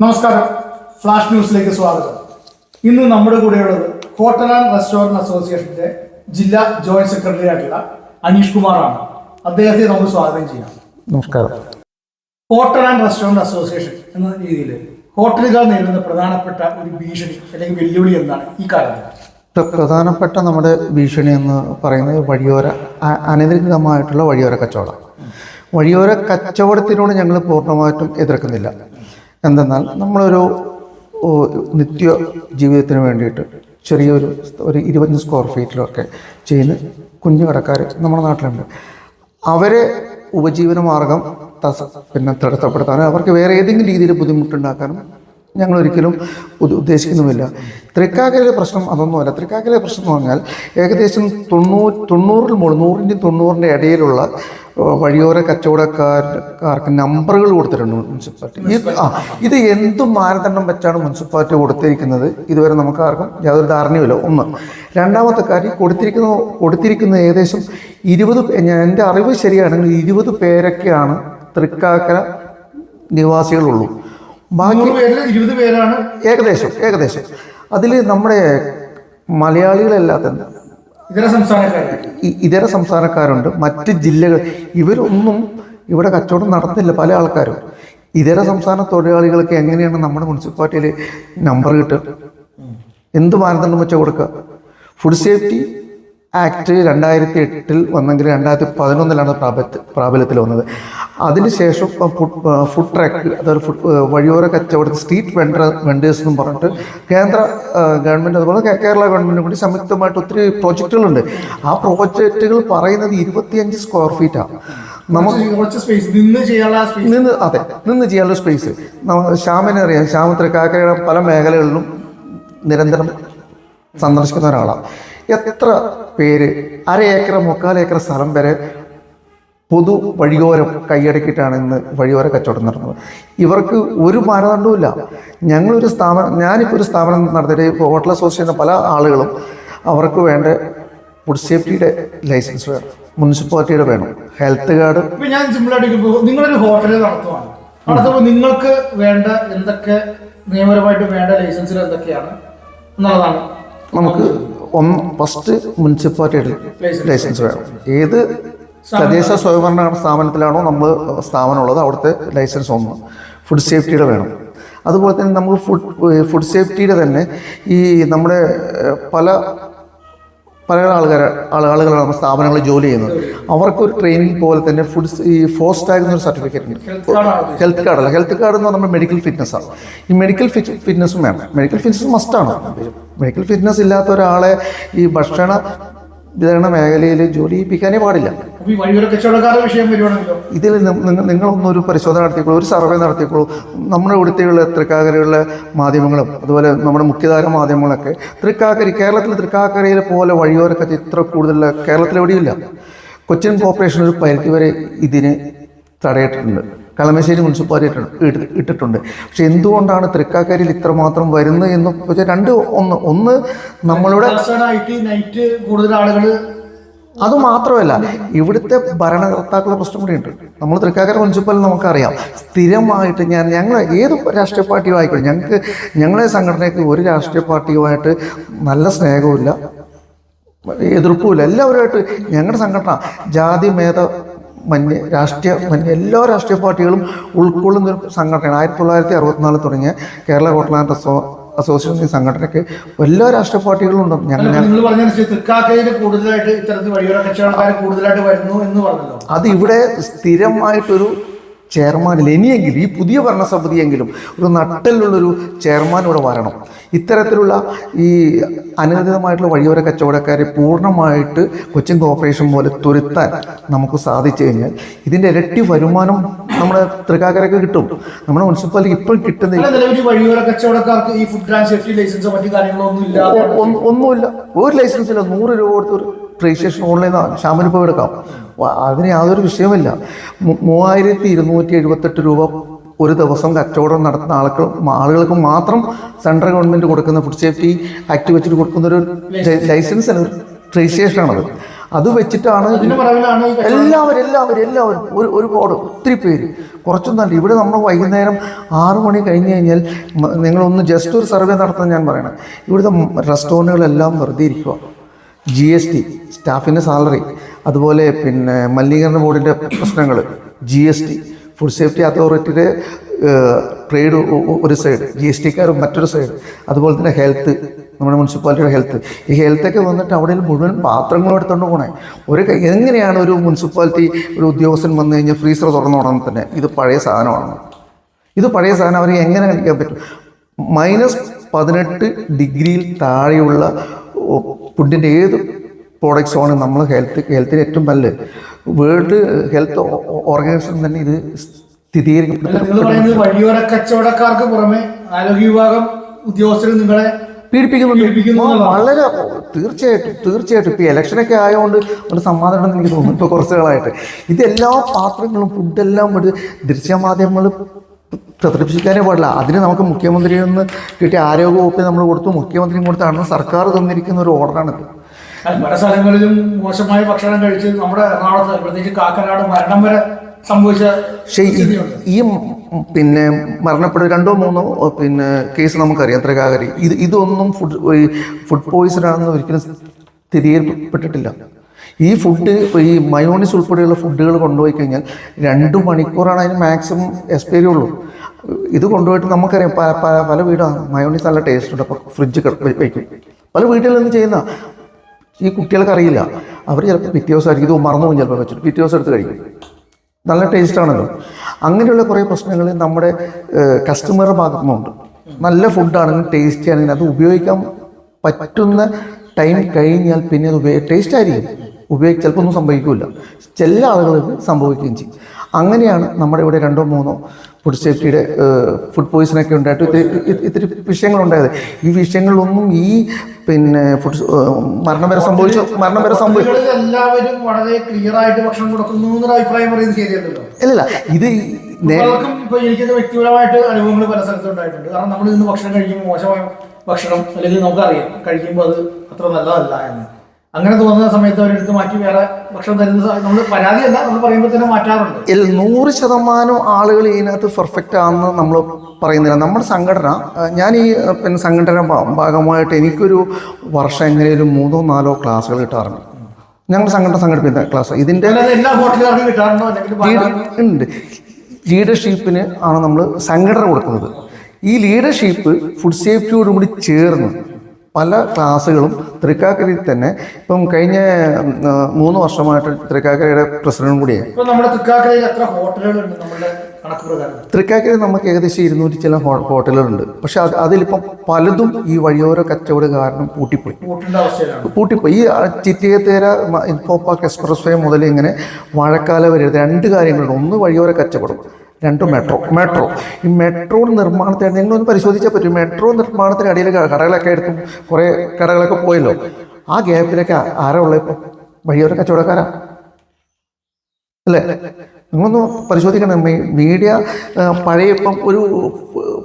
നമസ്കാരം. ഫ്ലാഷ് ന്യൂസിലേക്ക് സ്വാഗതം. ഇന്ന് നമ്മുടെ കൂടെയുള്ളത് ഹോട്ടൽ ആൻഡ് റെസ്റ്റോറന്റ് അസോസിയേഷന്റെ ജില്ലാ ജോയിന്റ് സെക്രട്ടറി ആയിട്ടുള്ള അനീഷ് കുമാറാണ്. അദ്ദേഹത്തെ നമുക്ക് സ്വാഗതം ചെയ്യാം. നമസ്കാരം. ഹോട്ടൽ ആൻഡ് റെസ്റ്റോറന്റ് അസോസിയേഷൻ എന്ന രീതിയിൽ ഹോട്ടലുകൾ നേരിടുന്ന പ്രധാനപ്പെട്ട ഒരു ഭീഷണി അല്ലെങ്കിൽ വെല്ലുവിളി എന്താണ് ഈ കാലത്ത്? പ്ര- പ്രധാനപ്പെട്ട നമ്മുടെ ഭീഷണി എന്ന് പറയുന്നത് വഴിയോര അനധികൃതമായിട്ടുള്ള വഴിയോര കച്ചവടം. വഴിയോര കച്ചവടത്തിനോട് ഞങ്ങൾ പൂർണമായിട്ടും എതിർക്കുന്നില്ല. എന്തെന്നാൽ നമ്മളൊരു നിത്യ ജീവിതത്തിന് വേണ്ടിയിട്ട് ചെറിയൊരു ഒരു ഇരുപത്തഞ്ച് സ്ക്വയർ ഫീറ്റിലൊക്കെ ചെയ്യുന്ന കുഞ്ഞു കടക്കാർ നമ്മുടെ നാട്ടിലുണ്ട്. അവരെ ഉപജീവന മാർഗം തസ പിന്നെ തടസ്സപ്പെടുത്താനും അവർക്ക് വേറെ ഏതെങ്കിലും രീതിയിൽ ബുദ്ധിമുട്ടുണ്ടാക്കാനും ഞങ്ങൾ ഒരിക്കലും ഉദ്ദ- ഉദ്ദേശിക്കുന്നുമില്ല. തൃക്കാക്കരയിലെ പ്രശ്നം അതൊന്നുമല്ല. തൃക്കാക്കരയിലെ പ്രശ്നം എന്ന് പറഞ്ഞാൽ ഏകദേശം തൊണ്ണൂറ് തൊണ്ണൂറിൽ മുകളിൽ നൂറിന്റെയും തൊണ്ണൂറിന്റെ ഇടയിലുള്ള വഴിയോര കച്ചവടക്കാർക്ക് നമ്പറുകൾ കൊടുത്തിട്ടുണ്ട് മുനിസിപ്പാലിറ്റി. ആ ഇത് എന്ത് മാനദണ്ഡം വെച്ചാണ് മുനിസിപ്പാലിറ്റി കൊടുത്തിരിക്കുന്നത്? ഇതുവരെ നമുക്ക് ആർക്കും യാതൊരു ധാരണയുമില്ല. ഒന്ന് രണ്ടാമത്തെ കാര്യം കൊടുത്തിരിക്കുന്ന കൊടുത്തിരിക്കുന്ന ഏകദേശം ഇരുപത് എന്റെ അറിവ് ശരിയാണെങ്കിൽ ഇരുപത് പേരൊക്കെയാണ് തൃക്കാക്കര നിവാസികളുള്ളൂ. ബാക്കി ഇരുപത് പേരാണ് ഏകദേശം ഏകദേശം. അതിൽ നമ്മുടെ മലയാളികളല്ലാത്ത ഇതര സംസ്ഥാനക്കാരുണ്ട്. മറ്റ് ജില്ലകൾ ഇവരൊന്നും ഇവിടെ കച്ചവടം നടത്തില്ല പല ആൾക്കാരും. ഇതര സംസ്ഥാന തൊഴിലാളികൾക്ക് എങ്ങനെയാണ് നമ്മുടെ മുനിസിപ്പാലിറ്റിയിൽ നമ്പർ കിട്ടുക? എന്ത് മാനദണ്ഡം വെച്ചാൽ കൊടുക്കുക? ഫുഡ് സേഫ്റ്റി ആക്ട് രണ്ടായിരത്തി എട്ടിൽ വന്നെങ്കിൽ രണ്ടായിരത്തി പതിനൊന്നിലാണ് പ്രാബല്യ പ്രാബല്യത്തിൽ വന്നത്. അതിനുശേഷം ഫുഡ് ഫുഡ് ട്രാക്ക് അതായത് ഫുഡ് വഴിയോര കച്ചവടത്തിൽ സ്ട്രീറ്റ് വെണ്ടർ വെണ്ടേഴ്സ് എന്നും പറഞ്ഞിട്ട് കേന്ദ്ര ഗവൺമെന്റ് അതുപോലെ കേരള ഗവൺമെന്റും കൂടി സംയുക്തമായിട്ട് ഒത്തിരി പ്രോജക്റ്റുകളുണ്ട്. ആ പ്രോജക്റ്റുകൾ പറയുന്നത് ഇരുപത്തിയഞ്ച് സ്ക്വയർ ഫീറ്റാണ് നമുക്ക് നിന്ന് നിന്ന് അതെ നിന്ന് ചെയ്യാനുള്ള സ്പേസ് ശ്യാമിനെ അറിയാം. ശ്യാമ തൃക്കാക്കരയുടെ പല മേഖലകളിലും നിരന്തരം സന്ദർശിക്കുന്ന ഒരാളാണ് എത്ര പേര്? അര ഏക്കർ മുക്കാൽ ഏക്കർ സ്ഥലം വരെ പൊതു വഴിയോരം കൈയടക്കിയിട്ടാണ് ഇന്ന് വഴിയോര കച്ചവടം നടന്നത്. ഇവർക്ക് ഒരു മാനദണ്ഡവുമില്ല ഞങ്ങളൊരു സ്ഥാപനം ഞാനിപ്പോൾ ഒരു സ്ഥാപനം നടത്തിയിട്ട് ഇപ്പോൾ ഹോട്ടൽ അസോസിയേഷൻ പല ആളുകളും അവർക്ക് വേണ്ട ഫുഡ് സേഫ്റ്റിയുടെ ലൈസൻസ് വേണം. മുനിസിപ്പാലിറ്റിയുടെ വേണം. ഹെൽത്ത് കാർഡ് ഞാൻ ചോദിക്കുമ്പോൾ നിങ്ങളൊരു ഹോട്ടലിൽ നടത്തുവാണ്. നടത്തുമ്പോൾ നിങ്ങൾക്ക് വേണ്ട എന്തൊക്കെ നിയമപരമായിട്ട് വേണ്ട ലൈസൻസിൽ എന്തൊക്കെയാണ്? എന്നുള്ളതാണ്. നമുക്ക് ഒന്ന് ഫസ്റ്റ് മുനിസിപ്പാലിറ്റിയുടെ ലൈസൻസ്. വേണം. ഏത് തദ്ദേശ സ്വയംഭരണ സ്ഥാപനത്തിലാണോ നമ്മൾ സ്ഥാപനം ഉള്ളത് അവിടുത്തെ ലൈസൻസ് ഒന്ന്. ഫുഡ് സേഫ്റ്റിയുടെ വേണം. അതുപോലെ തന്നെ നമ്മൾ ഫുഡ് ഫുഡ് സേഫ്റ്റിയുടെ തന്നെ ഈ നമ്മുടെ പല പല ആൾക്കാർ ആളുകളാണ് നമ്മുടെ സ്ഥാപനങ്ങളിൽ ജോലി ചെയ്യുന്നത്. അവർക്കൊരു ട്രെയിനിങ് പോലെ തന്നെ ഫുഡ് ഈ ഫോസ്റ്റ് ടാഗ് എന്നൊരു സർട്ടിഫിക്കറ്റ് ഉണ്ട്. ഹെൽത്ത് കാർഡ് കാർഡല്ല ഹെൽത്ത് കാർഡ് എന്ന് പറഞ്ഞാൽ മെഡിക്കൽ ഫിറ്റ്നസ്സാണ് ഈ മെഡിക്കൽ ഫിറ്റ്നസ്സും വേണം. മെഡിക്കൽ ഫിറ്റ്നസ് മസ്റ്റാണ് മെഡിക്കൽ ഫിറ്റ്നസ് ഇല്ലാത്ത ഒരാളെ ഈ ഭക്ഷണ വിതരണ മേഖലയിൽ ജോലി ചെയ്യിപ്പിക്കാനേ പാടില്ല. ഇതിൽ നിങ്ങളൊന്നൊരു പരിശോധന നടത്തിക്കോളൂ ഒരു സർവേ നടത്തിക്കോളൂ. നമ്മുടെ ഇവിടുത്തെയുള്ള തൃക്കാക്കരയുള്ള മാധ്യമങ്ങളും അതുപോലെ നമ്മുടെ മുഖ്യധാര മാധ്യമങ്ങളൊക്കെ തൃക്കാക്കരി കേരളത്തിൽ തൃക്കാക്കരയിലെ പോലെ വഴിയോരൊക്കെ ഇത്ര കൂടുതൽ കേരളത്തിലെവിടെയില്ല കൊച്ചിൻ കോർപ്പറേഷൻ ഒരു പരിധി വരെ ഇതിന് തടയിട്ടിട്ടുണ്ട്. കളമശ്ശേരി മുനിസിപ്പാലിറ്റി ഇട്ട്- ഇട്ടിട്ടുണ്ട്. പക്ഷെ എന്തുകൊണ്ടാണ് തൃക്കാക്കരയിൽ ഇത്രമാത്രം വരുന്നത് എന്ന് വെച്ചാൽ രണ്ട് ഒന്ന് ഒന്ന് നമ്മളുടെ നൈറ്റ് കൂടുതൽ ആളുകൾ അത് മാത്രമല്ല ഇവിടുത്തെ ഭരണകർത്താക്കളുടെ പ്രശ്നം കൂടിയുണ്ട് നമ്മൾ തൃക്കാക്കര മുനിസിപ്പൽ നമുക്കറിയാം. സ്ഥിരമായിട്ട് ഞാൻ ഞങ്ങൾ ഏത് രാഷ്ട്രീയ പാർട്ടിയോ ആയിക്കോട്ടെ ഞങ്ങൾക്ക് ഞങ്ങളെ സംഘടനയ്ക്ക് ഒരു രാഷ്ട്രീയ പാർട്ടിയുമായിട്ട് നല്ല സ്നേഹവുമില്ല എതിർപ്പുമില്ല. എല്ലാവരുമായിട്ട് ഞങ്ങളുടെ സംഘടന ജാതി മേധ മന്യ രാഷ്ട്രീയ മന്യ എല്ലാ രാഷ്ട്രീയ പാർട്ടികളും ഉൾക്കൊള്ളുന്ന ഒരു സംഘടനയാണ്. ആയിരത്തി തൊള്ളായിരത്തി അറുപത്തിനാല് തുടങ്ങിയ കേരള കോട്ടലാൻഡ് അസോ അസോസിയേഷൻ ഈ സംഘടനയ്ക്ക് എല്ലാ രാഷ്ട്രീയ പാർട്ടികളും ഉണ്ട്. ഞങ്ങൾ കൂടുതലായിട്ട് അത് ഇവിടെ സ്ഥിരമായിട്ടൊരു ചെയർമാനിൽ ഇനിയെങ്കിലും ഈ പുതിയ ഭരണസമിതിയെങ്കിലും ഒരു നട്ടലിലുള്ളൊരു ചെയർമാൻ ഇവിടെ വരണം. ഇത്തരത്തിലുള്ള ഈ അനധികൃതമായിട്ടുള്ള വഴിയോര കച്ചവടക്കാരെ പൂർണമായിട്ട് കൊച്ചിൻ കോർപ്പറേഷൻ പോലെ തുരുത്താൻ നമുക്ക് സാധിച്ചു കഴിഞ്ഞാൽ ഇതിന്റെ ഇരട്ടി വരുമാനം നമ്മുടെ തൃക്കാക്കരക്ക് കിട്ടും. നമ്മുടെ മുനിസിപ്പാലിറ്റി ഇപ്പോൾ കിട്ടുന്നില്ല ഈ വഴിയോര കച്ചവടക്കാർക്ക് ഈ ഫുഡ് ആൻഡ് സേഫ്റ്റി ലൈസൻസോ മറ്റു കാര്യങ്ങളോ ഒന്നുമില്ല. ഒരു ലൈസൻസ് ഇല്ല. നൂറ് രൂപ കൊടുത്ത് ഒരു രജിസ്ട്രേഷൻ ഓൺലൈൻ ശാമിന് പോയി എടുക്കാം. അതിന് യാതൊരു വിഷയമില്ല മൂവായിരത്തി ഇരുന്നൂറ്റി എഴുപത്തെട്ട് രൂപ ഒരു ദിവസം കച്ചവടം നടത്തുന്ന ആൾക്ക് ആളുകൾക്ക് മാത്രം സെൻട്രൽ ഗവൺമെന്റ് കൊടുക്കുന്ന ഫുഡ് സേഫ്റ്റി ആക്ട് വെച്ചിട്ട് കൊടുക്കുന്ന ഒരു ലൈസൻസ്. രജിസ്ട്രേഷൻ രജിസ്ട്രേഷനാണത്. അത് വെച്ചിട്ടാണ്. എല്ലാവരും എല്ലാവരും എല്ലാവരും ഒരു ഒരുപാട് ഒത്തിരി പേര്. കുറച്ചൊന്നല്ല ഇവിടെ നമ്മൾ വൈകുന്നേരം ആറു മണി കഴിഞ്ഞ് കഴിഞ്ഞാൽ നിങ്ങളൊന്ന് ജസ്റ്റ് ഒരു സർവേ നടത്താൻ ഞാൻ പറയണം. ഇവിടുത്തെ റെസ്റ്റോറന്റുകളെല്ലാം വെറുതെ ഇരിക്കുക ജി എസ് ടി സ്റ്റാഫിന്റെ സാലറി അതുപോലെ പിന്നെ മലിനീകരണ ബോർഡിന്റെ പ്രശ്നങ്ങൾ G S T food safety അതോറിറ്റിയുടെ ട്രേഡ് ഒരു സൈഡ് ജി എസ് ടിക്കാർ മറ്റൊരു സൈഡ് അതുപോലെ തന്നെ ഹെൽത്ത് നമ്മുടെ മുനിസിപ്പാലിറ്റിയുടെ ഹെൽത്ത് ഈ ഹെൽത്തൊക്കെ വന്നിട്ട് അവിടെ മുഴുവൻ പാത്രങ്ങളും എടുത്തുകൊണ്ട് പോണേ. ഒരു എങ്ങനെയാണ് ഒരു മുനിസിപ്പാലിറ്റി ഒരു ഉദ്യോഗസ്ഥൻ വന്നു കഴിഞ്ഞാൽ ഫ്രീസർ തുറന്നു തുടങ്ങി തന്നെ? ഇത് പഴയ സാധനമാണ്. ഇത് പഴയ സാധനം അവർ എങ്ങനെ കഴിക്കാൻ പറ്റും? മൈനസ് പതിനെട്ട് ഡിഗ്രിയിൽ താഴെയുള്ള ഫുഡിന്റെ ഏത് പ്രോഡക്റ്റ്സ് ആണ് നമ്മൾ ഹെൽത്ത് ഹെൽത്തിന് ഏറ്റവും നല്ലത്. വേൾഡ് ഹെൽത്ത് ഓർഗനൈസേഷൻ തന്നെ ഇത് സ്ഥിരീകരിക്കും അല്ല പറയുന്നത് വഴിയോര കച്ചവടക്കാർക്ക് പുറമെ ആരോഗ്യ വിഭാഗം ഉദ്യോഗസ്ഥർ നിങ്ങളെ പീഡിപ്പിക്കുന്നുണ്ട്. വളരെ തീർച്ചയായിട്ടും തീർച്ചയായിട്ടും. ഇപ്പോൾ ഇലക്ഷനൊക്കെ ആയതുകൊണ്ട് ഒരു സമാധാനം എനിക്ക് തോന്നുന്നു ഇപ്പോൾ കുറച്ചുകളായിട്ട് ഇതെല്ലാ പാത്രങ്ങളും ഫുഡെല്ലാം ഒരു ദൃശ്യമാധ്യമങ്ങൾ പ്രദർശിപ്പിക്കാനേ പാടില്ല. അതിന് നമുക്ക് മുഖ്യമന്ത്രിയിൽ നിന്ന് കിട്ടിയ ആരോഗ്യ വകുപ്പിൽ നമ്മൾ കൊടുത്തു. മുഖ്യമന്ത്രിയും കൊടുത്താണ് സർക്കാർ തന്നിരിക്കുന്ന ഒരു ഓർഡറാണിത് പല സ്ഥലങ്ങളിലും മോശമായ ഭക്ഷണം കഴിച്ച് നമ്മുടെ എറണാകുളത്ത് പ്രത്യേകിച്ച് കാക്കനാട് മരണം വരെ സംഭവിച്ച പക്ഷേ ഈ- പിന്നെ മരണപ്പെട്ട രണ്ടോ മൂന്നോ പിന്നെ കേസ് നമുക്കറിയാം ത്രകാകരി ഇത് ഇതൊന്നും ഫുഡ് ഫുഡ് പോയിസൺ ആണെന്ന് ഒരിക്കലും സ്ഥിരീകരിക്കപ്പെട്ടിട്ടില്ല. ഈ ഫുഡ് ഈ മയോണിസ് ഉൾപ്പെടെയുള്ള ഫുഡുകൾ കൊണ്ടുപോയി കഴിഞ്ഞാൽ രണ്ട് മണിക്കൂറാണ് അതിന് മാക്സിമം എക്സ്പയറി ഉള്ളൂ. ഇത് കൊണ്ടുപോയിട്ട് നമുക്കറിയാം പല പല പല വീടാണ് മയോണിസ് നല്ല ടേസ്റ്റ് ഉണ്ട് അപ്പോൾ ഫ്രിഡ്ജ് വയ്ക്കും. പല വീട്ടിൽ നിന്ന് ചെയ്യുന്ന ഈ കുട്ടികൾക്ക് അറിയില്ല. അവർ ചിലപ്പോൾ പിറ്റേ ദിവസം ആയിരിക്കും ഇത് മറന്നു പോകും ചിലപ്പോൾ വെച്ചിട്ട്. പിറ്റേ ദിവസം എടുത്ത് കഴിക്കും. നല്ല ടേസ്റ്റ് ആണല്ലോ അങ്ങനെയുള്ള കുറേ പ്രശ്നങ്ങൾ നമ്മുടെ കസ്റ്റമറുടെ ഭാഗത്തു നിന്നുണ്ട്. നല്ല ഫുഡാണെങ്കിൽ ടേസ്റ്റി ആണെങ്കിൽ അത് ഉപയോഗിക്കാൻ പറ്റുന്ന ടൈം കഴിഞ്ഞാൽ പിന്നെ അത് ഉപയോഗ ടേസ്റ്റ് ആയിരിക്കും. ഉപയോഗിച്ച് ചിലപ്പോൾ ഒന്നും സംഭവിക്കില്ല. ചില ആളുകൾക്ക് സംഭവിക്കുകയും ചെയ്യും. അങ്ങനെയാണ് നമ്മുടെ ഇവിടെ രണ്ടോ മൂന്നോ ഫുഡ് സേഫ്റ്റിയുടെ ഫുഡ് പോയിസണൊക്കെ ഉണ്ടായിട്ട് ഇത്തിരി ഇത്തിരി വിഷയങ്ങളുണ്ടായത് ഈ വിഷയങ്ങളിലൊന്നും ഈ പിന്നെ ഫുഡ് മരണം വരെ സംഭവിച്ചു മരണം വരെ സംഭവിച്ചു എല്ലാവരും വളരെ ക്ലിയർ ആയിട്ട് ഭക്ഷണം കൊടുക്കുന്നു എന്നൊരു അഭിപ്രായം പറയുന്നത് ശരിയല്ലല്ലോ. ഇല്ലല്ല ഇത് ഇപ്പൊ എനിക്ക് വ്യക്തിപരമായിട്ട് അനുഭവങ്ങൾ പല സ്ഥലത്തും ഉണ്ടായിട്ടുണ്ട്. കാരണം നമ്മൾ ഇന്ന് ഭക്ഷണം കഴിക്കുമ്പോൾ മോശമായ ഭക്ഷണം അല്ലെങ്കിൽ നമുക്കറിയാം കഴിക്കുമ്പോൾ അത് അത്ര നല്ലതല്ല എന്ന്. അങ്ങനെ തോന്നുന്ന സമയത്ത് അവരെടുത്ത് മാറ്റി വേറെ ഭക്ഷണം തരുന്ന നമ്മൾ പരാതിയല്ല നമ്മൾ പറയുമ്പോൾ തന്നെ മാറ്റാറുണ്ട്. നൂറ് ശതമാനം ആളുകൾ ഇതിനകത്ത് പെർഫെക്റ്റ് ആണെന്ന് നമ്മൾ പറയുന്നില്ല. നമ്മുടെ സംഘടന ഞാൻ ഈ പിന്നെ സംഘടന ഭാഗമായിട്ട് എനിക്കൊരു വർഷം എങ്ങനെയൊരു മൂന്നോ നാലോ ക്ലാസ്സുകൾ കിട്ടാറുണ്ട്. ഞങ്ങൾ സംഘടന സംഘടിപ്പിക്കുന്ന ക്ലാസ്. ഇതിന്റെ എല്ലാ ഹോട്ടലുകാർക്കും കിട്ടാറുണ്ടോ? അല്ലെങ്കിൽ ഉണ്ട്. ലീഡർഷിപ്പിന് ആണ് നമ്മൾ സംഘടന കൊടുക്കുന്നത്. ഈ ലീഡർഷിപ്പ് ഫുഡ് സേഫ്റ്റിയോടുകൂടി ചേർന്ന് പല ക്ലാസ്സുകളും തൃക്കാക്കരയിൽ തന്നെ. ഇപ്പം കഴിഞ്ഞ മൂന്ന് വർഷമായിട്ട് തൃക്കാക്കരയുടെ പ്രസിഡന്റും കൂടിയാണ് തൃക്കാക്കരയിൽ നമുക്ക് ഏകദേശം ഇരുന്നൂറ്റി ചില ഹോട്ടലുകളുണ്ട്. പക്ഷെ അത് അതിലിപ്പം പലതും ഈ വഴിയോര കച്ചവട കാരണം പൂട്ടിപ്പോയി. പൂട്ടിപ്പോയി. ഈ ചിറ്റിയത്തേര ഇൻഫോപാർക്ക് എക്സ്പ്രസ് വേ മുതൽ ഇങ്ങനെ മഴക്കാലം വരെ രണ്ട് കാര്യങ്ങളുണ്ട്. ഒന്ന് വഴിയോര കച്ചവടം. രണ്ട് മെട്രോ മെട്രോ ഈ മെട്രോ നിർമ്മാണത്തിന് നിങ്ങളൊന്ന് പരിശോധിച്ചാൽ പറ്റും. മെട്രോ നിർമ്മാണത്തിന് അടിയിൽ കടകളൊക്കെ എടുത്തും കുറേ കടകളൊക്കെ പോയല്ലോ. ആ ഗ്യാപ്പിലൊക്കെ ആരാ ഉള്ളത് ഇപ്പം വഴിയോര കച്ചവടക്കാരാ. അല്ലേ? നിങ്ങളൊന്ന് പരിശോധിക്കണം. മീഡിയ പഴയ ഇപ്പം ഒരു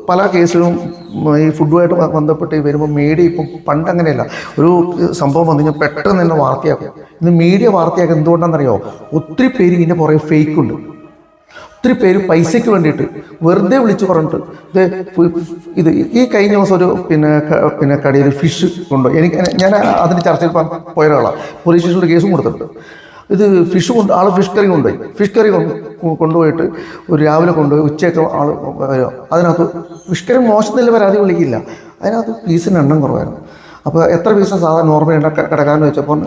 പല കേസിലും ഈ ഫുഡുമായിട്ട് ബന്ധപ്പെട്ട് വരുമ്പോൾ മീഡിയ ഇപ്പം പണ്ട് അങ്ങനെയല്ല ഒരു സംഭവം വന്നു കഴിഞ്ഞാൽ പെട്ടെന്ന് തന്നെ വാർത്തയാക്കും. ഇന്ന് മീഡിയ വാർത്തയാക്കുക എന്തുകൊണ്ടാണെന്നറിയോ? ഒത്തിരി പേര് ഇതിന്റെ പുറകെ ഫേക്ക് ഉണ്ട്. ഒത്തിരി പേര് പൈസയ്ക്ക് വേണ്ടിയിട്ട് വെറുതെ വിളിച്ചു പറഞ്ഞിട്ട് ഇത് ഈ കഴിഞ്ഞ ദിവസം ഒരു പിന്നെ പിന്നെ കടയിൽ ഫിഷ് കൊണ്ടു എനിക്ക് ഞാൻ അതിന് ചർച്ചയിൽ പോയ ഒരാളാണ് പോലീസ് സ്റ്റേഷനിൽ കേസും കൊടുത്തിട്ടുണ്ട്. ഇത് ഫിഷ് കൊണ്ട് ആൾ ഫിഷ് കറി കൊണ്ടുപോയി. ഫിഷ് കറി കൊണ്ടുപോയിട്ട് ഒരു രാവിലെ കൊണ്ടുപോയി ഉച്ചയൊക്കെ ആൾ അതിനകത്ത് ഫിഷ് കറി മോശത്തിൽ പരാതി വിളിക്കില്ല. അതിനകത്ത് പീസിന് എണ്ണം കുറവായിരുന്നു. അപ്പോൾ എത്ര പീസ് സാധാരണ നോർമൽ കിടക്കാമെന്ന് വെച്ചപ്പോൾ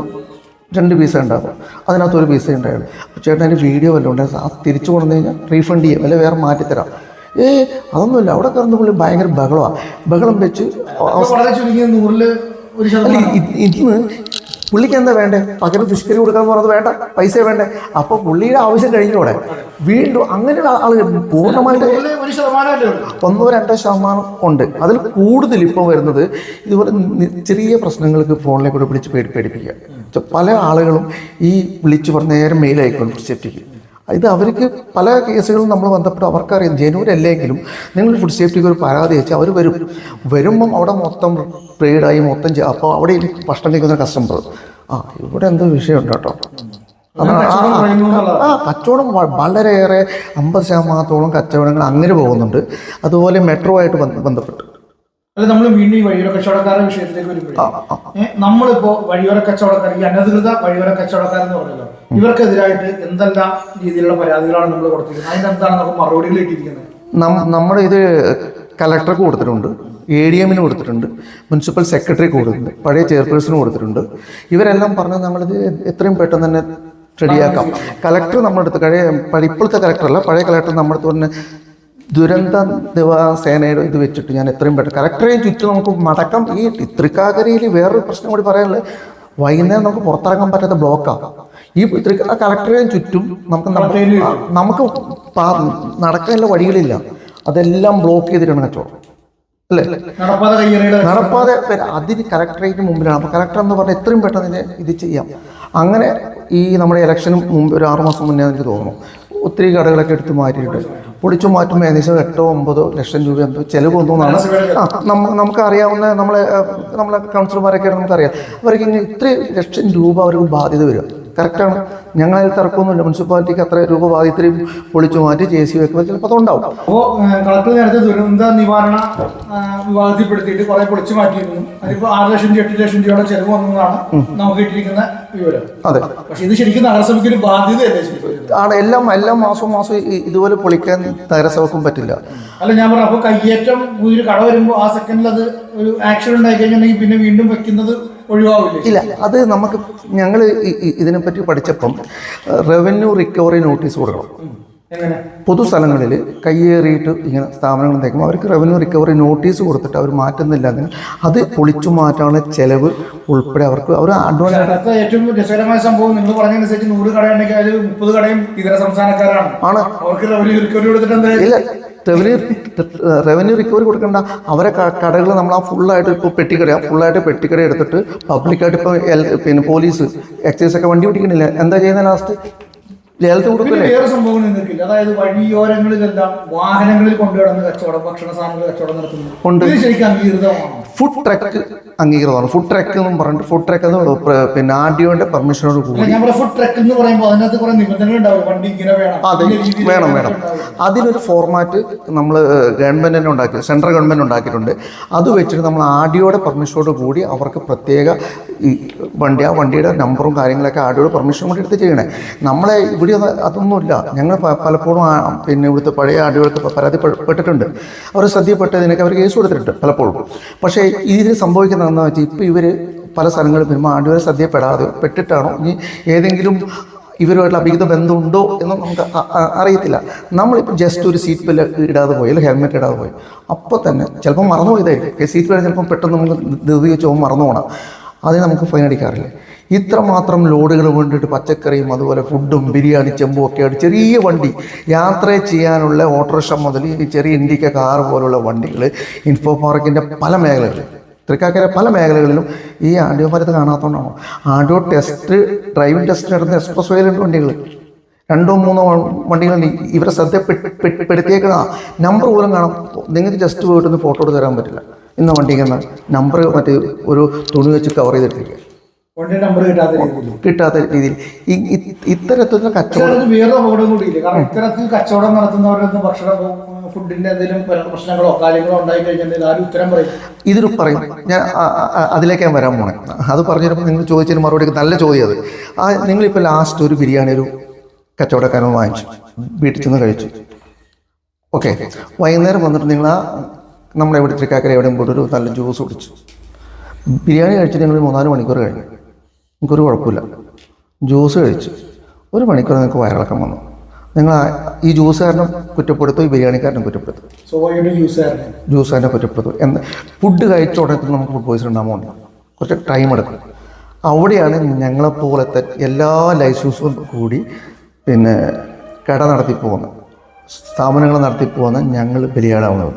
രണ്ട് പീസേ ഉണ്ടാകും അതിനകത്ത് ഒരു പീസേ ഉണ്ടായുള്ളൂ. ചേട്ടൻ അതിന്റെ വീഡിയോ വല്ലതും ഉണ്ടെങ്കിൽ ആ തിരിച്ചു കൊണ്ടു കഴിഞ്ഞാൽ റീഫണ്ട് ചെയ്യും. അല്ലെങ്കിൽ വേറെ മാറ്റിത്തരാം ഏ അതൊന്നുമില്ല. അവിടെ കയറുന്ന പുള്ളി ഭയങ്കര ബഹളമാണ് ബഹളം വെച്ച് ഇന്ന് പുള്ളിക്ക് എന്താ വേണ്ടേ? പകരം ഫിഷ്കരി കൊടുക്കാന്ന് പറഞ്ഞത് വേണ്ട. പൈസ വേണ്ടേ. അപ്പോൾ പുള്ളിയുടെ ആവശ്യം കഴിഞ്ഞോടെ വീണ്ടും അങ്ങനെ ആളുകൾ പൂർണമായിട്ട് ഒന്നോ രണ്ടോ ശതമാനം ഉണ്ട്. അതിൽ കൂടുതൽ ഇപ്പോൾ വരുന്നത് ഇതുപോലെ ചെറിയ പ്രശ്നങ്ങൾക്ക് ഫോണിലെ കൂടെ പിടിച്ച് പേടി പേടിപ്പിക്കുക. പല ആളുകളും ഈ വിളിച്ചു പറഞ്ഞ നേരം മെയിൽ അയക്കും സേഫ്റ്റിക്ക് ഇത് അവർക്ക് പല കേസുകളും നമ്മൾ ബന്ധപ്പെട്ട് അവർക്കറിയാം. ജനുവരല്ലെങ്കിലും നിങ്ങൾ ഫുഡ് സേഫ്റ്റിക്ക് ഒരു പരാതി വെച്ചാൽ അവർ വരും. വരുമ്പം അവിടെ മൊത്തം പ്രീഡായി മൊത്തം അപ്പോൾ അവിടെ ഭക്ഷണം കഴിക്കുന്ന കസ്റ്റമർ ആ ഇവിടെ എന്തോ വിഷയമുണ്ട് കേട്ടോ. ആ കച്ചവടം വളരെയേറെ അമ്പത് ശതമാനത്തോളം കച്ചവടങ്ങൾ അങ്ങനെ പോകുന്നുണ്ട്. അതുപോലെ മെട്രോ ആയിട്ട് ബന്ധ- ബന്ധപ്പെട്ട്. അല്ല നമ്മൾ വീണ്ടും ഈ വഴിയോര കച്ചവടക്കാരുടെ വിഷയത്തിലേക്ക് വരുമ്പോഴേ നമ്മളിപ്പോ വഴിയോര കച്ചവടക്കാർ ഈ അനധികൃത വഴിയോര കച്ചവടക്കാരെന്ന് പറഞ്ഞല്ലോ ഇവർക്കെതിരായിട്ട് എന്തെല്ലാം രീതിയിലുള്ള പരാതികളാണ് നമ്മൾ കൊടുത്തിരിക്കുന്നത്? അതിനെന്താണ് നമുക്ക് മറുപടികൾ കിട്ടിയിരിക്കുന്നത്? നമ്മുടെ ഇത് കലക്ടർക്ക് കൊടുത്തിട്ടുണ്ട് എ ഡി എമ്മിന് കൊടുത്തിട്ടുണ്ട് മുനിസിപ്പൽ സെക്രട്ടറിക്ക് കൊടുത്തിട്ടുണ്ട് പഴയ ചെയർപേഴ്സണിന് കൊടുത്തിട്ടുണ്ട്. ഇവരെല്ലാം പറഞ്ഞ് നമ്മളിത് എത്രയും പെട്ടെന്ന് തന്നെ റെഡിയാക്കാം. കലക്ടർ നമ്മുടെ അടുത്ത് കഴിയ ഇപ്പോഴത്തെ കലക്ടറല്ല പഴയ കലക്ടർ നമ്മുടെ അടുത്ത് പറഞ്ഞ് ദുരന്ത നിവാരണ സേനയുടെ ഇത് വെച്ചിട്ട് ഞാൻ എത്രയും പെട്ടെന്ന് കലക്ടറേയും ചുറ്റും നമുക്ക് മടക്കം ഈ തൃക്കാക്കരയിൽ വേറൊരു പ്രശ്നം കൂടി പറയാനുള്ളത് വൈകുന്നേരം നമുക്ക് പുറത്തിറങ്ങാൻ പറ്റാത്ത ബ്ലോക്കാണ് ഈ കലക്ടറെയും ചുറ്റും നമുക്ക് നമുക്ക് നടക്കാനുള്ള വഴികളില്ല. അതെല്ലാം ബ്ലോക്ക് ചെയ്തിട്ടാണ് കച്ചവടം. അല്ലേ? നടപ്പാത അതിന് കലക്ടറേറ്റിന് മുമ്പിലാണ്. അപ്പോൾ കലക്ടർ എന്ന് പറഞ്ഞാൽ എത്രയും പെട്ടെന്ന് ഇതിനെ ഇത് ചെയ്യാം. അങ്ങനെ ഈ നമ്മുടെ ഇലക്ഷനും മുമ്പ് ഒരു ആറുമാസം മുന്നേ എനിക്ക് തോന്നുന്നു. ഒത്തിരി കടകളൊക്കെ എടുത്ത് മാറ്റിയിട്ടുണ്ട്. പൊടിച്ചു മാറ്റുമ്പോൾ ഏകദേശം എട്ടോ ഒമ്പതോ ലക്ഷം രൂപ എന്തോ ചിലവ് ഒന്നുകൊണ്ടാണ് ആ നമുക്കറിയാവുന്ന നമുക്ക് അറിയാവുന്ന നമ്മളെ നമ്മളെ കൗൺസിലർമാരൊക്കെ നമുക്കറിയാം. അവർക്ക് ഇങ്ങനെ ഇത്രയും ലക്ഷം രൂപ അവർക്ക് ബാധ്യത വരും കറക്റ്റാണ് ഞങ്ങളതിൽ തർക്കമൊന്നുമില്ല. മുനിസിപ്പാലിറ്റിക്ക് അത്ര രൂപ ബാധിത്രയും പൊളിച്ചു മാറ്റി ജെ സി വെക്കുമ്പോൾ ചിലപ്പോൾ അതുണ്ടാവും അപ്പോൾ കളക്ടർ നേരത്തെ ദുരന്ത നിവാരണ ആ, വിഭാഗത്തിൽപ്പെടുത്തിയിട്ട് കുറെ പൊളിച്ചു മാറ്റിയിരുന്നു. അതിപ്പോൾ ആറ് ലക്ഷം രൂപ എട്ട് ലക്ഷം രൂപയുടെ ചെലവ് വന്നതാണ് നമുക്ക് കിട്ടിയിരിക്കുന്ന വിവരം. അതെ. പക്ഷേ ഇത് ശരിക്കും നഗരസഭയ്ക്ക് ഒരു ബാധ്യതയല്ലേ? ആണ് എല്ലാം എല്ലാം മാസവും മാസവും ഇതുപോലെ പൊളിക്കാൻ നഗരസഭക്കും പറ്റില്ല. അല്ല ഞാൻ പറഞ്ഞു അപ്പോൾ കയ്യേറ്റം ഒരു കട വരുമ്പോൾ ആ സെക്കൻഡിൽ അത് ഒരു ആക്ഷൻ ഉണ്ടായി കഴിഞ്ഞിട്ടുണ്ടെങ്കിൽ പിന്നെ വീണ്ടും വെക്കുന്നത് ഇല്ല അത് നമുക്ക് ഞങ്ങൾ ഇതിനെപ്പറ്റി പഠിച്ചപ്പം റവന്യൂ റിക്കവറി നോട്ടീസ് കൊടുക്കണം. എങ്ങനെ? പൊതുസ്ഥലങ്ങളിൽ കയ്യേറിയിട്ട് ഇങ്ങനെ സ്ഥാപനങ്ങൾ തേക്കുമ്പോൾ അവർക്ക് റവന്യൂ റിക്കവറി നോട്ടീസ് കൊടുത്തിട്ട് അവർ മാറ്റുന്നില്ല. അതിന് അത് പൊളിച്ചു മാറ്റാനുള്ള ചെലവ് ഉൾപ്പെടെ അവർക്ക് അവർ അഡ്വാൻസ് ഏറ്റവും രസകരമായ സംഭവം നിങ്ങൾ പറഞ്ഞതനുസരിച്ച് നൂറ് കടയുണ്ടെങ്കിൽ അതിൽ മുപ്പത് കടയും ഇതര സംസ്ഥാനക്കാരാണ്. ആണ്. അവർക്ക് റവന്യൂ റിക്കവറി കൊടുത്തിട്ടുണ്ട് ഇല്ല. റവന്യൂ റവന്യൂ റിക്കവറി കൊടുക്കണ്ട. അവരെ കടകൾ നമ്മൾ ആ ഫുള്ളായിട്ട് ഇപ്പോൾ പെട്ടിക്കട ഫുള്ളായിട്ട് പെട്ടിക്കട എടുത്തിട്ട് പബ്ലിക്കായിട്ട് ഇപ്പോൾ പിന്നെ പോലീസ് എക്സൈസ് ഒക്കെ വണ്ടി പിടിക്കണില്ല എന്താ ചെയ്യുന്നത് ലാസ്റ്റ് ലേലത്ത് കൊടുക്കല്ലേ? വേറെ സംഭവങ്ങൾ നിങ്ങൾക്കില്ല. അതായത് വഴിയോരങ്ങളിലെല്ലാം വാഹനങ്ങളിൽ കൊണ്ടുവരുന്ന കച്ചവടം ഭക്ഷണ സാധനങ്ങൾ കച്ചവടം നടത്തുന്നു. ശരിക്കും അംഗീകൃതമാണ്? ഫുഡ് ട്രക്ക് അംഗീകൃതമാണ്. ഫുഡ് ട്രക്ക് എന്ന് പറഞ്ഞിട്ട് ഫുഡ് ട്രക്ക് എന്ന് പിന്നെ ആർ ഡി ഒന്റെ പെർമിഷനോട് കൂടി ഫുഡ് ട്രക്ക് എന്ന് പറയുമ്പോൾ അതിനകത്ത് കുറെ നിബന്ധനകൾ ഉണ്ടാവും. വണ്ടി ഇങ്ങനെ വേണം. അതെ വേണം വേണം. അതിനൊരു ഫോർമാറ്റ് നമ്മൾ ഗവൺമെന്റ് തന്നെ ഉണ്ടാക്കി സെൻട്രൽ ഗവൺമെന്റ് ഉണ്ടാക്കിയിട്ടുണ്ട്. അത് വെച്ചിട്ട് നമ്മൾ ആർ ഡി ഒയുടെ പെർമിഷനോട് കൂടി അവർക്ക് പ്രത്യേക ഈ വണ്ടി ആ വണ്ടിയുടെ നമ്പറും കാര്യങ്ങളൊക്കെ ആർ ഡി ഒയുടെ പെർമിഷൻ കൂടി എടുത്ത് ചെയ്യണേ. നമ്മളെ ഇവിടെ ഒന്നും അതൊന്നുമില്ല. ഞങ്ങൾ പലപ്പോഴും പിന്നെ ഇവിടുത്തെ പഴയ ആടുകൾക്ക് പരാതിപ്പെട്ടിട്ടുണ്ട്. അവർ ശ്രദ്ധയപ്പെട്ടതിനൊക്കെ അവർ കേസ് കൊടുത്തിട്ടുണ്ട് പലപ്പോഴും. പക്ഷേ ഇതിൽ സംഭവിക്കുന്നത് എന്താണെന്ന് വെച്ചാൽ ഇപ്പോൾ ഇവർ പല സ്ഥലങ്ങളിൽ വരുമ്പോൾ ആടുകൾ ശ്രദ്ധയപ്പെടാതെ പെട്ടിട്ടാണോ? ഇനി ഏതെങ്കിലും ഇവരുമായിട്ടുള്ള അഭിഹിത ബന്ധമുണ്ടോ എന്ന് നമുക്ക് അറിയത്തില്ല. നമ്മളിപ്പോൾ ജസ്റ്റ് ഒരു സീറ്റ് ബെൽറ്റ് ഇടാതെ പോയി അല്ലെങ്കിൽ ഹെൽമെറ്റ് ഇടാതെ പോയി. അപ്പോൾ തന്നെ ചിലപ്പോൾ മറന്നു പോയതായിരിക്കും സീറ്റ് ബെൽറ്റ് ചിലപ്പോൾ പെട്ടെന്ന് നമുക്ക് ധൃതി വെച്ച് പോകുമ്പോൾ മറന്നു പോകണം അതിന് നമുക്ക് ഫൈൻ അടിക്കാറില്ല. ഇത്രമാത്രം ലോഡുകൾ കൊണ്ടിട്ട് പച്ചക്കറിയും അതുപോലെ ഫുഡും ബിരിയാണി ചെമ്പും ഒക്കെ ആയിട്ട് ചെറിയ വണ്ടി. യാത്ര ചെയ്യാനുള്ള ഓട്ടോറിക്ഷ മുതൽ ഈ ചെറിയ ഇൻഡിക്ക കാർ പോലുള്ള വണ്ടികൾ ഇൻഫോ പാർക്കിന്റെ പല മേഖലകളിൽ തൃക്കാക്കര പല മേഖലകളിലും ഈ ആഡിയോ ഫലത്ത് കാണാത്തതുകൊണ്ടാണോ ആഡിയോ ടെസ്റ്റ് ഡ്രൈവിംഗ് ടെസ്റ്റ് നടത്തുന്ന എക്സ്പ്രസ് വേയിലുണ്ട് വണ്ടികൾ രണ്ടോ മൂന്നോ വണ്ടികളുണ്ട് ഇവരെ ശ്രദ്ധപ്പെടുത്തിയേക്കുന്ന നമ്പർ പോലും കാണാം നിങ്ങൾക്ക് ജസ്റ്റ് പോയിട്ടൊന്ന് ഫോട്ടോ എടുത്ത് തരാൻ പറ്റില്ല. ഇന്ന വണ്ടിക്ക് നമ്പർ മറ്റേ ഒരു തുണി വെച്ച് കവർ ചെയ്തിട്ടിരിക്കുക. കിട്ടാത്ത രീതിയിൽ. ഇത്തരത്തിലുള്ള കച്ചവടം വേറെ അപകടം കൂടിയില്ല കാരണം ഇത്തരത്തിൽ കച്ചവടം നടത്തുന്നവരൊന്നും ഭക്ഷണ ഫുഡിന്റെ എന്തെങ്കിലും പ്രശ്നങ്ങളോ കാര്യങ്ങളോ ഉണ്ടായി കഴിഞ്ഞാൽ ആരും ഉത്തരം പറയും. ഇതിൽ പറയും. ഞാൻ അതിലേക്ക് ഞാൻ വരാൻ പോണേ. അത് പറഞ്ഞപ്പോൾ നിങ്ങൾ ചോദിച്ചതിന് മറുപടി നല്ല ചോദ്യം അത്. ആ നിങ്ങളിപ്പോൾ ലാസ്റ്റ് ഒരു ബിരിയാണി ഒരു കച്ചവടക്കാരൻ വാങ്ങിച്ചു. വീട്ടിൽ ചെന്ന് കഴിച്ചു. ഓക്കെ. വൈകുന്നേരം വന്നിട്ട് നിങ്ങൾ ആ നമ്മുടെ ഇവിടെ തൃക്കാക്കര എവിടെയും പോയിട്ട് ഒരു നല്ല ജ്യൂസ് കുടിച്ചു. ബിരിയാണി കഴിച്ചിട്ട് നിങ്ങൾ മൂന്നാൽ മണിക്കൂർ കഴിഞ്ഞു. നിങ്ങൾക്കൊരു കുഴപ്പമില്ല. ജ്യൂസ് കഴിച്ചു ഒരു മണിക്കൂർ നിങ്ങൾക്ക് വയറിളക്കം വന്നു. നിങ്ങൾ ഈ ജ്യൂസുകാരനും കുറ്റപ്പെടുത്തും ഈ ബിരിയാണിക്കാരനും കുറ്റപ്പെടുത്തും. സ്വാഭാവികമായിട്ടും ജ്യൂസ് തന്നെ കുറ്റപ്പെടുത്തും. എന്ന് ഫുഡ് കഴിച്ച ഉടനെ നമുക്ക് ഫുഡ് പോയിസൺ ഉണ്ടാകുമോ കുറച്ച് ടൈം എടുക്കും. അവിടെയാണ് ഞങ്ങളെപ്പോലത്തെ എല്ലാ ലൈസൻസും കൂടി പിന്നെ കട നടത്തി പോകുന്നത്. സ്ഥാപനങ്ങൾ നടത്തി പോകുന്ന ഞങ്ങൾ ബലിയാടാവുന്നത്.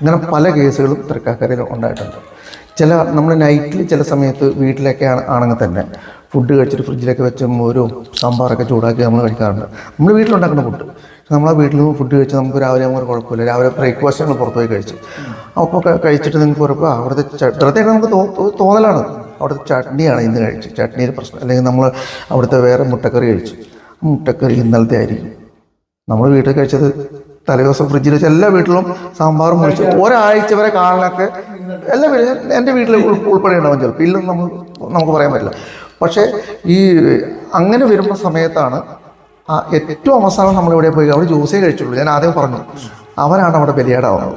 അങ്ങനെ പല കേസുകളും തൃക്കാക്കരയിൽ ഉണ്ടായിട്ടുണ്ട്. ചില നമ്മൾ നൈറ്റിൽ ചില സമയത്ത് വീട്ടിലൊക്കെ ആണ് ആണെങ്കിൽ തന്നെ ഫുഡ് കഴിച്ചിട്ട് ഫ്രിഡ്ജിലൊക്കെ വെച്ച് മോരും സാമ്പാറൊക്കെ ചൂടാക്കി നമ്മൾ കഴിക്കാറുണ്ട്. നമ്മൾ വീട്ടിലുണ്ടാക്കുന്ന ഫുഡ് നമ്മൾ ആ വീട്ടിൽ നിന്ന് ഫുഡ് കഴിച്ചാൽ നമുക്ക് രാവിലെ നമുക്ക് ഒരു കുഴപ്പമില്ല. രാവിലെ ബ്രേക്ക്ഫാസ്റ്റ് നമ്മൾ പുറത്ത് പോയി കഴിച്ചു അപ്പോൾ കഴിച്ചിട്ട് നിങ്ങൾക്ക് ഉറപ്പ് അവിടുത്തെ ചട്ടത്തേക്ക് നമുക്ക് തോന്നലാണ്. അവിടുത്തെ ചട്നിയാണ് ഇന്ന് കഴിച്ചത്. ചട്നിയുടെ പ്രശ്നം. അല്ലെങ്കിൽ നമ്മൾ അവിടുത്തെ വേറെ മുട്ടക്കറി കഴിച്ചു. മുട്ടക്കറി ഇന്നലത്തെ ആയിരിക്കും. നമ്മൾ വീട്ടിൽ കഴിച്ചത് തലേ ദിവസം ഫ്രിഡ്ജിൽ വെച്ച് എല്ലാ വീട്ടിലും സാമ്പാറും മുഴിച്ച് ഒരാഴ്ച വരെ കാണാനൊക്കെ എല്ലാ വീടും എന്റെ വീട്ടിൽ ഉൾപ്പെടെയുണ്ടാവും ചിലപ്പോൾ. ഇല്ലെന്ന് നമ്മൾ നമുക്ക് പറയാൻ പറ്റില്ല. പക്ഷേ ഈ അങ്ങനെ വരുന്ന സമയത്താണ് ആ ഏറ്റവും അവസാനം നമ്മൾ ഇവിടെ പോയി അവിടെ ജ്യൂസേ കഴിച്ചുള്ളൂ. ഞാൻ ആദ്യം പറഞ്ഞു അവനാണ് അവിടെ ബലിയാടാവുന്നത്.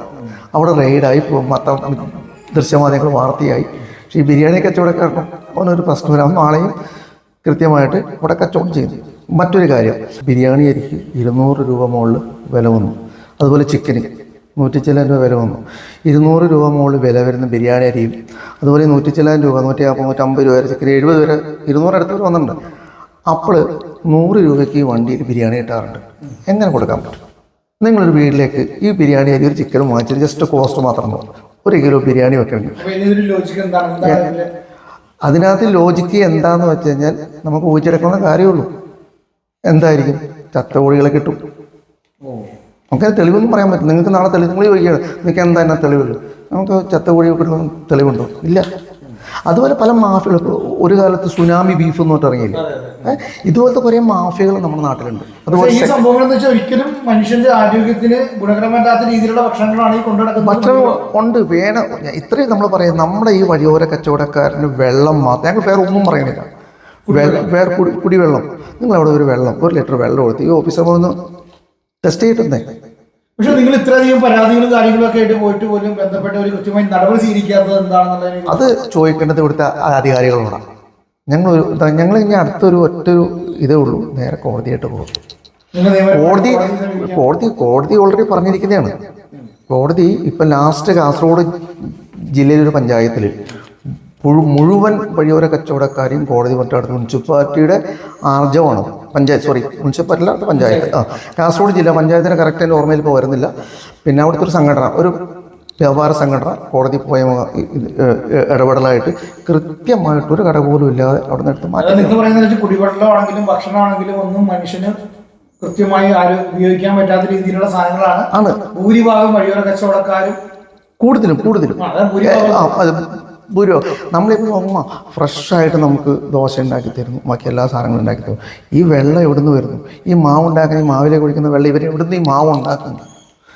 അവിടെ റെയ്ഡായി മൊത്തം ദൃശ്യമാധ്യമങ്ങൾ വാർത്തയായി. പക്ഷേ ഈ ബിരിയാണി കച്ചവടക്കാരനും അവനൊരു പ്രശ്നമില്ല. അവൻ നാളെയും കൃത്യമായിട്ട് ഇവിടെ കച്ചവടം ചെയ്യുന്നു മറ്റൊരു കാര്യം ബിരിയാണി അരിക്ക് ഇരുന്നൂറ് രൂപ മുകളിൽ വില വന്നു. അതുപോലെ ചിക്കന്. നൂറ്റി ചില്ലാൻ രൂപ വില വന്നു. ഇരുന്നൂറ് രൂപ മുകളിൽ വില വരുന്ന ബിരിയാണി അരിയും അതുപോലെ നൂറ്റിച്ചെല്ലായിരം രൂപ നൂറ്റി നാൽപ്പത് നൂറ്റമ്പത് രൂപ വരെ ചിക്കൻ എഴുപത് വരെ ഇരുന്നൂറ് അടുത്ത് വരെ വന്നിട്ടുണ്ട്. അപ്പോൾ നൂറ് രൂപയ്ക്ക് വണ്ടിയിൽ ബിരിയാണി കിട്ടാറുണ്ട്. എങ്ങനെ കൊടുക്കാൻ പറ്റും? നിങ്ങളൊരു വീട്ടിലേക്ക് ഈ ബിരിയാണി അരി ഒരു ചിക്കൻ വാങ്ങിച്ചിട്ട് ജസ്റ്റ് കോസ്റ്റ് മാത്രം മതി. ഒരു കിലോ ബിരിയാണി ഇതിന്റെ അതിനകത്ത് ലോജിക്ക് എന്താന്ന് വെച്ച് കഴിഞ്ഞാൽ നമുക്ക് ഊച്ചെടുക്കുന്ന കാര്യമുള്ളൂ. എന്തായിരിക്കും? ചത്ത കോഴികളെ കിട്ടും. ഓ. നമുക്ക് തെളിവൊന്നും പറയാൻ പറ്റും നിങ്ങൾക്ക് നാളെ തെളിവ് നിങ്ങൾ ചോദിക്കുകയാണ് നിങ്ങൾക്ക് എന്താ എന്നാ തെളിവുള്ളൂ നമുക്ക് ചത്ത കോഴി കിട്ടുന്ന തെളിവുണ്ടോ? ഇല്ല. അതുപോലെ പല മാഫികൾ ഒരു കാലത്ത് സുനാമി ബീഫ് എന്ന് പറഞ്ഞിട്ട് ഇറങ്ങിയില്ല? ഇതുപോലത്തെ കുറേ മാഫിയകൾ നമ്മുടെ നാട്ടിലുണ്ട്. അതുപോലെ സംഭവങ്ങൾ ഒരിക്കലും മനുഷ്യന്റെ ആരോഗ്യത്തിന് ഗുണകരമല്ലാത്ത രീതിയിലുള്ള ഭക്ഷണങ്ങളാണ് ഈ കൊണ്ടുനടക്കുന്നത് ഭക്ഷണം ഉണ്ട്. വേണം ഇത്രയും നമ്മൾ പറയും നമ്മുടെ ഈ വഴിയോര കച്ചവടക്കാരന് വെള്ളം മാത്രം ഞങ്ങൾ വേറെ ഒന്നും പറയുന്നില്ല. വെള്ളം വേറെ കുടി കുടിവെള്ളം. നിങ്ങൾ അവിടെ ഒരു വെള്ളം ഒരു ലിറ്റർ വെള്ളം കൊടുത്ത് ഈ ഓഫീസർ ഒന്ന് ടെസ്റ്റ് ചെയ്തിട്ടുണ്ടേ. പക്ഷെ നിങ്ങൾ ഇത്രയധികം പരാതികളും കാര്യങ്ങളൊക്കെ ആയിട്ട് പോയിട്ട് പോലും ബന്ധപ്പെട്ട ഒരു കൃത്യമായി നടപടി സ്വീകരിക്കാത്തത് എന്താണെന്നുള്ളത് അത് ചോദിക്കേണ്ടത് ഇവിടുത്തെ അധികാരികളോടാണ് ഒരു ഞങ്ങൾ ഇനി അടുത്തൊരു ഒറ്റൊരു ഇതേ ഉള്ളൂ. നേരെ കോടതിയായിട്ട് പോകും. കോടതി കോടതി കോടതി ഓൾറെഡി പറഞ്ഞിരിക്കുന്നതാണ്. കോടതി ഇപ്പം ലാസ്റ്റ് കാസർഗോഡ് ജില്ലയിലൊരു പഞ്ചായത്തിൽ മുഴു- മുഴുവൻ വഴിയോര കച്ചവടക്കാരെയും കോടതി മറ്റടുത്ത് മുനിസിപ്പാലിറ്റിയുടെ ആർജവമാണ് പഞ്ചായത്ത് സോറി മുനിസിപ്പാലിറ്റി അല്ല പഞ്ചായത്ത്. ആ കാസർഗോഡ് ജില്ല പഞ്ചായത്തിന് കറക്റ്റ് എന്റെ ഓർമ്മയിൽ ഇപ്പോൾ വരുന്നില്ല. പിന്നെ അവിടുത്തെ ഒരു സംഘടന ഒരു വ്യാപാര സംഘടന കോടതി പോയ ഇടപെടലായിട്ട് കൃത്യമായിട്ട് ഒരു കട പോലും ഇല്ലാതെ അവിടെ നിന്ന് എടുത്ത് മാറ്റി. കുടിവെള്ളമാണെങ്കിലും ഭക്ഷണമാണെങ്കിലും ഒന്നും മനുഷ്യന് കൃത്യമായി ആരും ഉപയോഗിക്കാൻ പറ്റാത്ത രീതിയിലുള്ള സാധനങ്ങളാണ് ഭൂരിഭാഗം വഴിയോര കച്ചവടക്കാരും കൂടുതലും കൂടുതലും. ഭൂരിഭാഗം നമ്മളിപ്പോൾ അമ്മ ഫ്രഷായിട്ട് നമുക്ക് ദോശ ഉണ്ടാക്കി തരുന്നു. ബാക്കി എല്ലാ സാധനങ്ങളും ഉണ്ടാക്കി തരും ഈ വെള്ളം എവിടുന്ന് വരുന്നു? ഈ മാവ് ഉണ്ടാക്കുന്ന ഈ മാവിലേക്ക് കുഴിക്കുന്ന വെള്ളം ഇവർ എവിടുന്ന് ഈ മാവ് ഉണ്ടാക്കുന്നു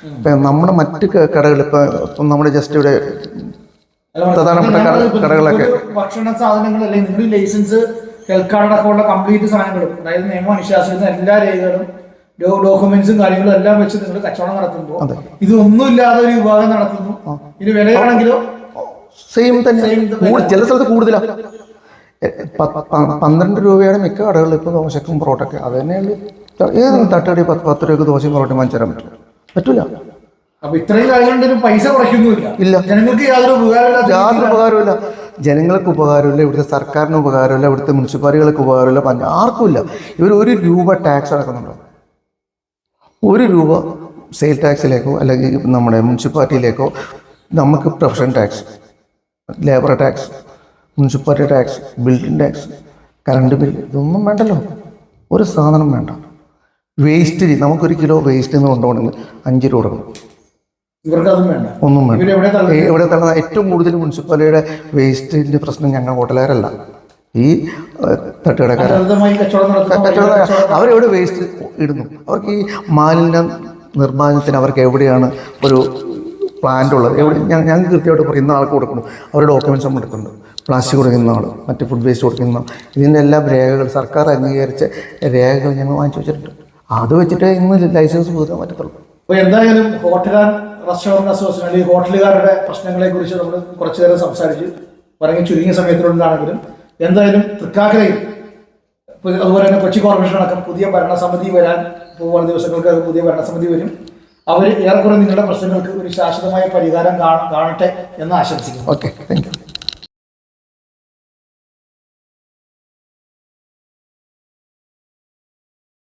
ഇപ്പം നമ്മുടെ മറ്റ് കടകൾ ഇപ്പം നമ്മുടെ ജസ്റ്റ് ഇവിടെ പ്രധാനപ്പെട്ട കട- കടകളൊക്കെ. ഭക്ഷണ സാധനങ്ങൾ അല്ലെങ്കിൽ നിങ്ങൾ ലൈസൻസ് ഹെൽത്ത് കാർഡ് അടക്കമുള്ള കംപ്ലീറ്റ് സാധനങ്ങളും അതായത് നിയമം അനുശാസിക്കുന്ന എല്ലാ രേഖകളും ഡോക്യുമെന്റ്സും കാര്യങ്ങളും എല്ലാം വെച്ച് നിങ്ങൾ കച്ചവടം നടത്തുമ്പോൾ ഇതൊന്നും ഇല്ലാതെ ഒരു വിഭാഗം നടത്തുന്നു. ഇനി വിലയാണെങ്കിലോ? സെയിം തന്നെ. ചില സ്ഥലത്ത് കൂടുതലാണ് പന്ത്രണ്ട് രൂപയാണ് മിക്ക കടകളിൽ ഇപ്പോൾ ദോശക്കും പൊറോട്ടയ്ക്ക്. അത് തന്നെയാണ് ഏത് തട്ടുകടി പത്ത് പത്ത് രൂപയ്ക്ക് ദോശയും പൊറോട്ടയും വാങ്ങിച്ചു തരാൻ പറ്റും. പറ്റൂല. അപ്പൊ ഇത്രയും പൈസ ഇല്ല. ജനങ്ങൾക്ക് യാതൊരു ഉപകാരമില്ലാത്ത യാതൊരു ഉപകാരമില്ല ജനങ്ങൾക്ക് ഉപകാരമില്ല ഇവിടുത്തെ സർക്കാരിന് ഉപകാരമില്ല ഇവിടുത്തെ മുനിസിപ്പാലിറ്റികൾക്ക് ഉപകാരമില്ല ആർക്കുമില്ല. ഇവർ ഒരു രൂപ ടാക്സ് അടക്കുന്നുണ്ടോ? ഒരു രൂപ സെയിൽ ടാക്സിലേക്കോ അല്ലെങ്കിൽ നമ്മുടെ മുനിസിപ്പാലിറ്റിയിലേക്കോ നമുക്ക് profession tax labour tax municipality tax building tax current bill ഇതൊന്നും വേണ്ടല്ലോ. ഒരു സാധനം വേണ്ട. വേസ്റ്റ് നമുക്കൊരു കിലോ വേസ്റ്റ് എന്ന് കൊണ്ടുപോകണമെങ്കിൽ അഞ്ച് രൂപ കൊടുക്കണം. ഒന്നും വേണ്ട. ഇവിടെ തള്ളുന്ന ഏറ്റവും കൂടുതൽ മുനിസിപ്പാലിറ്റിയുടെ വേസ്റ്റിന്റെ പ്രശ്നം ഞങ്ങൾ ഹോട്ടലുകാരല്ല ഈ തട്ടുകടക്കാരൻ അവരെവിടെ വേസ്റ്റ് ഇടുന്നു? അവർക്ക് ഈ മാലിന്യ നിർമ്മാണത്തിന് അവർക്ക് എവിടെയാണ് ഒരു പ്ലാന്റ് ഉള്ളത്. എവിടെ ഞാൻ ഞങ്ങൾക്ക് കൃത്യമായിട്ട് പറയും ഇന്ന ആൾക്ക് കൊടുക്കണം അവരുടെ ഡോക്യുമെന്റ്സ് നമ്മൾ എടുക്കുന്നുണ്ട്. പ്ലാസ്റ്റിക് കൊടുക്കുന്ന ആൾ മറ്റ് ഫുഡ് വേസ്റ്റ് കൊടുക്കുന്ന ഇതിന്റെ എല്ലാം രേഖകൾ സർക്കാർ അംഗീകരിച്ച രേഖകൾ ഞങ്ങൾ വാങ്ങിച്ചു വെച്ചിട്ടുണ്ട്. അത് വെച്ചിട്ട് ഇന്ന് ലൈസൻസ് പുതുക്കാൻ പറ്റത്തുള്ളൂ. അപ്പോൾ എന്തായാലും ഹോട്ടലാൻ റെസ്റ്റോറന്റ് അസോസിയേഷൻ അല്ലെങ്കിൽ ഹോട്ടലുകാരുടെ പ്രശ്നങ്ങളെ കുറിച്ച് നമ്മൾ കുറച്ചു നേരം സംസാരിച്ചു പറഞ്ഞ ചുരുങ്ങിയ സമയത്തിനുള്ളിലാണെങ്കിലും എന്തായാലും തൃക്കാക്കരയിൽ അതുപോലെ തന്നെ കൊച്ചി കോർപ്പറേഷൻ അടക്കം പുതിയ ഭരണസമിതി വരാൻ പോകുന്ന ദിവസങ്ങൾക്ക് പുതിയ ഭരണസമിതി വരും. അവർ ഏറെക്കുറെ നിങ്ങളുടെ പ്രശ്നങ്ങൾക്ക് ഒരു ശാശ്വതമായ പരിഹാരം കാണ- കാണട്ടെ എന്ന് ആശംസിക്കുന്നു. Okay thank